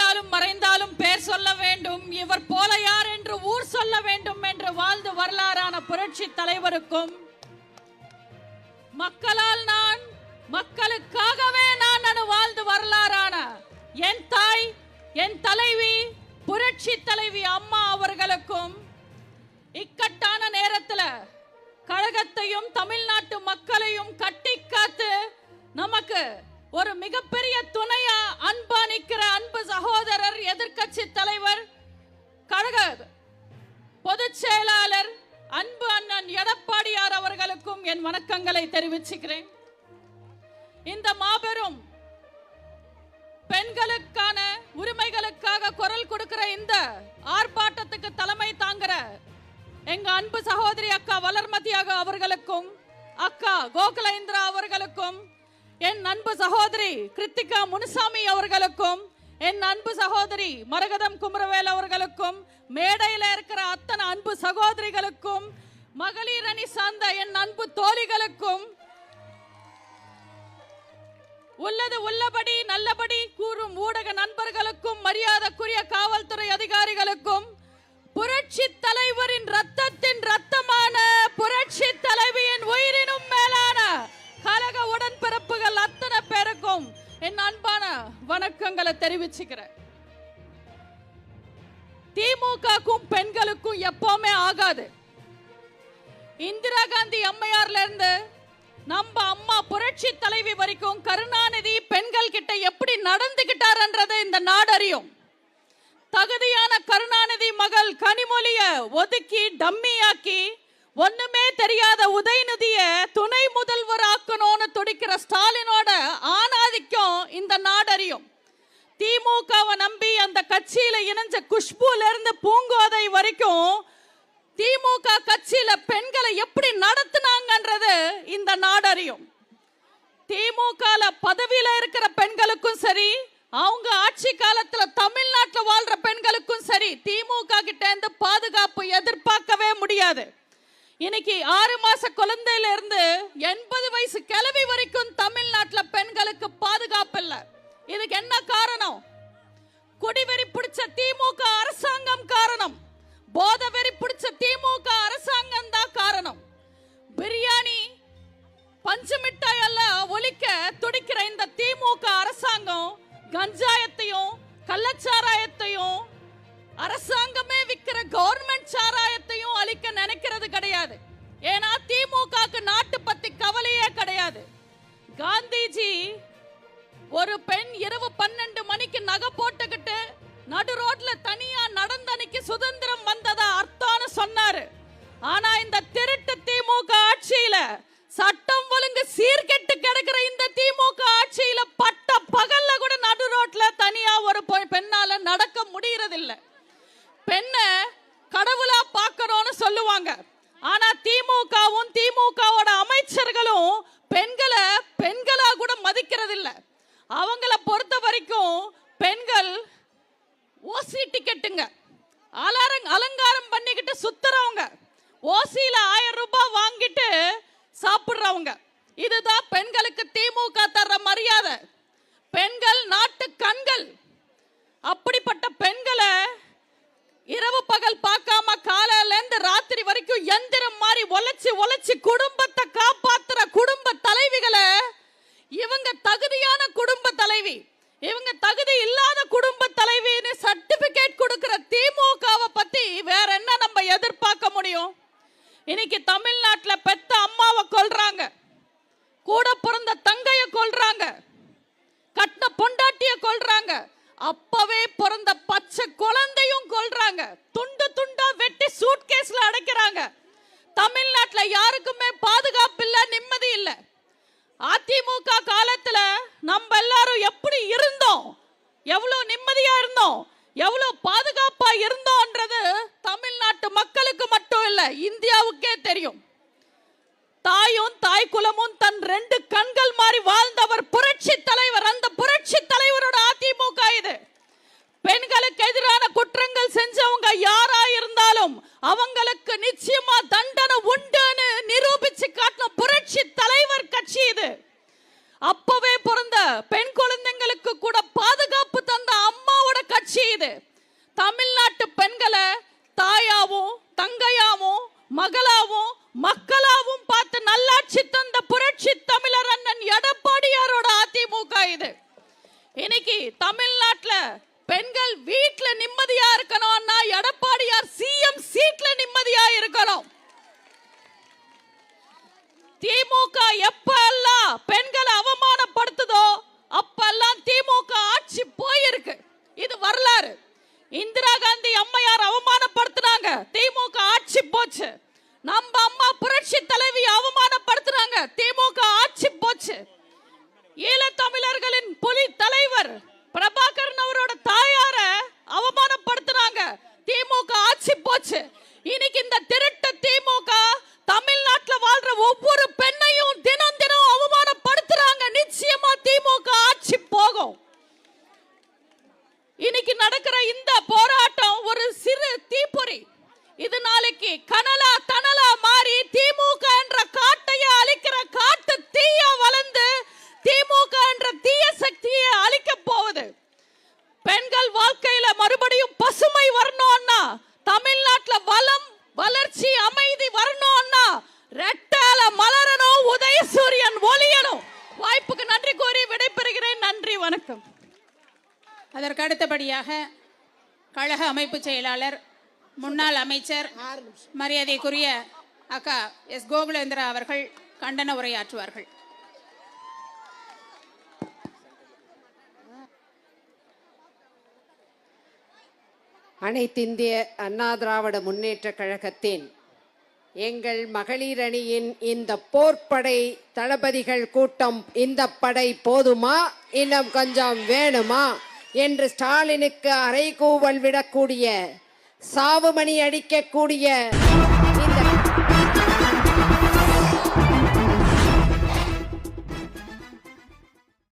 வாழ்ந்தாலும் மறைந்தாலும் பேர் சொல்ல வேண்டும். இவர் போல யார் என்று ஊர் சொல்ல வேண்டும் என்று வாழ்ந்து வரலாறான புரட்சி தலைவருக்கும் மக்களால் நான் மக்களுக்காகவே நான் நான் வாழ்ந்து வரலாறான என் தாய் என் தலைவி புரட்சி தலைவி அம்மா அவர்களுக்கும் இக்கட்டான நேரத்தில் கழகத்தையும் தமிழ்நாட்டு மக்களையும் கட்டி காத்து நமக்கு ஒரு மிகப்பெரிய துணையா அன்பா நிற்கிற அன்பு சகோதரர் எதிர்க்கட்சி தலைவர் கழக பொதுச் செயலாளர் அன்பு அண்ணன் எடப்பாடியார் அவர்களுக்கும் என் வணக்கங்களை தெரிவிச்சுக்கிறேன். இந்த மாபெரும் பெண்களுக்கான உரிமைகளுக்காக குரல் கொடுக்கிற இந்த ஆர்ப்பாட்டத்துக்கு தலைமை தாங்குற எங்க அன்பு சகோதரி அக்கா வளர்மதியாக அவர்களுக்கும் அக்கா கோகுலேந்திரா அவர்களுக்கும் என் அன்பு சகோதரி கிருத்திகா முனுசாமி அவர்களுக்கும் என் அன்பு சகோதரி மரகதம் குமரவேல் அவர்களுக்கும் மேடையில இருக்கிற அத்தனை அன்பு சகோதரிகளுக்கும் மகளிர் அணி சார்ந்த என் அன்பு தோழிகளுக்கும் உள்ளது உள்ளபடி நல்லபடி கூறும் ஊடக நண்பர்களுக்கும் மரியாதைக்குரிய காவல்துறை அதிகாரிகளுக்கும் புரட்சி தலைவரின் ரத்த வணக்கங்களை தெரிவிச்சுக்கிறேன். திமுகக்கும் பெண்களுக்கும் எப்பவுமே ஆகாது. இந்திரா காந்தி அம்மையார்ல இருந்து நம்ம அம்மா புரட்சி தலைவி வரைக்கும் கருணாநிதி பெண்கள் கிட்ட எப்படி நடந்துகிட்டார்ன்றதை இந்த நாடு அறியும். தகுதியான கருணாநிதி மகள் கனிமொழிய ஒதுக்கி டம்மியாக்கி ஒண்ணுமே தெரியாத உதயநிதிய துணை முதல்வர் ஆக்கணும்னு துடிக்கிற ஸ்டாலினோட ஆணாதிக்கம் இந்த நாடறியும் திமுகவை நம்பி அந்த கட்சியில இணைஞ்ச குஷ்புல இருந்து பூங்கோதை வரைக்கும் திமுக கட்சியில பெண்களை எப்படி நடத்தினாங்கன்றது இந்த நாடறியும். திமுக பதவியில இருக்கிற பெண்களுக்கும் சரி அவங்க ஆட்சி காலத்துல தமிழ்நாட்டுல வாழ்ற பெண்களுக்கும் சரி திமுக கிட்ட இருந்து பாதுகாப்பு எதிர்பார்க்கவே முடியாது. இன்னைக்கு ஆறு மாச குழந்தையில இருந்து எண்பது வயசு கிளவி வரைக்கும் தமிழ்நாட்டுல பெண்களுக்கு பாதுகாப்பு இல்லை. இதுக்கு என்ன காரணம்? குடிவெறி பிடிச்ச திமுக அரசாங்கம் காரணம். போத வெறி பிடிச்ச திமுக அரசாங்கம் தான் காரணம். பிரியாணி பஞ்சு மிட்டாய் எல்லாம் ஒழிக்க துடிக்கிற இந்த திமுக அரசாங்கம் கஞ்சாயத்தையும் கள்ளச்சாராயத்தையும் அரசாங்கமே விற்கிற கவர்மெண்ட் சாராயத்தையும் அழிக்க நினைக்கிறது கிடையாது. ஏன்னா திமுகக்கு நாட்டு பத்தி கவலையே கிடையாது. காந்திஜி ஒரு பெண் இரவு பன்னெண்டு மணிக்கு நகை போட்டுக்கிட்டு நடு ரோட்ல தனியா நடந்த அன்னைக்கு சுதந்திரம் வந்ததா அர்த்தம்னு சொன்னாரு. ஆனா இந்த திருட்டு திமுக ஆட்சியில அவங்கள பொறுத்த வரைக்கும் பெண்கள் ஓசி டிக்கெட்டுங்க. அலாரங் அலங்காரம் பண்ணிக்கிட்டு சுத்துறவங்க. ஓசியில ஆயிரம் ரூபாய் வாங்கிட்டு சாப்பிடுறவங்க. இதுதான் பெண்களுக்கு திமுக தர்ற மரியாதை. பெண்கள் நாட்டு கண்கள். அப்படிப்பட்ட பெண்களை இரவு பகல் பார்க்க எவ்வளவு நிம்மதியா இருந்தோம்? எவ்வளவு பாதுகாப்பா இருந்தோன்றது தமிழ்நாட்டு மக்களுக்கு மட்டும் இல்ல இந்தியாவுக்கே தெரியும். தாயும் தாய் குலமும் தன் ரெண்டு கண்கள் மாறி வாழ்ந்தவர் புரட்சி தலைவர். அந்த புரட்சி திமுக எப்ப எல்லாம் பெண்களை அவமானப்படுத்துதோ அப்பெல்லாம் திமுக ஆட்சி போயிருக்கு இது வரலாறு இந்திரா காந்தி அம்மையார் அவமானப்படுத்தினாங்க திமுக ஆட்சி போச்சு நம்ம அம்மா புரட்சி தலைவி அவமானப்படுத்தினாங்க திமுக ஆட்சி போச்சு ஈழத்தமிழர்களின் புலி தலைவர் பிரபாகரன் அவரோட தாயார அவமானப்படுத்தினாங்க திமுக ஆட்சி போச்சு இன்னைக்கு இந்த திருட்டு திமுக தமிழ்நாட்டுல வாழ்ற ஒவ்வொரு பெண்ணையும் தினம் தினம் அவமானப்படுத்துறாங்க நிச்சயமா திமுக ஆட்சி போகும் இன்னைக்கு நடக்கிற இந்த போராட்டம் ஒரு சிறு தீப்பொறி இது நாளைக்கு கனலா தனலா மாறி திமுக என்ற காட்டையை அழிக்கிற காட்டு தீயா வளர்ந்து திமுக என்ற தீய சக்தியை அழிக்க போகுது பெண்கள் வாழ்க்கையில மறுபடியும் பசுமை வரணும்னா தமிழ்நாட்டுல வளம் வளர்ச்சி அமைதி வரணும்னா ரெட்டால மலரணும் உதயசூரியன் ஒளியணும். வாய்ப்புக்கு நன்றி கூறி விடைபெறுகிறேன். நன்றி வணக்கம். அதற்கு அடுத்தபடியாக கழக அமைப்பு செயலாளர் முன்னாள் அமைச்சர் மரியாதைக்குரிய அக்கா எஸ் கோகுலேந்திரா அவர்கள் கண்டன உரையாற்றுவார்கள். அனைத்திந்திய அண்ணா திராவிட முன்னேற்ற கழகத்தின் எங்கள் மகளிர் அணியின் இந்த போர்ப்படை தளபதிகள் கூட்டம் இந்த படை போதுமா? இன்னும் கொஞ்சம் வேணுமா? என்று ஸ்டாலினுக்கு அறைகூவல் விடக்கூடிய சாவுமணி அடிக்கக்கூடிய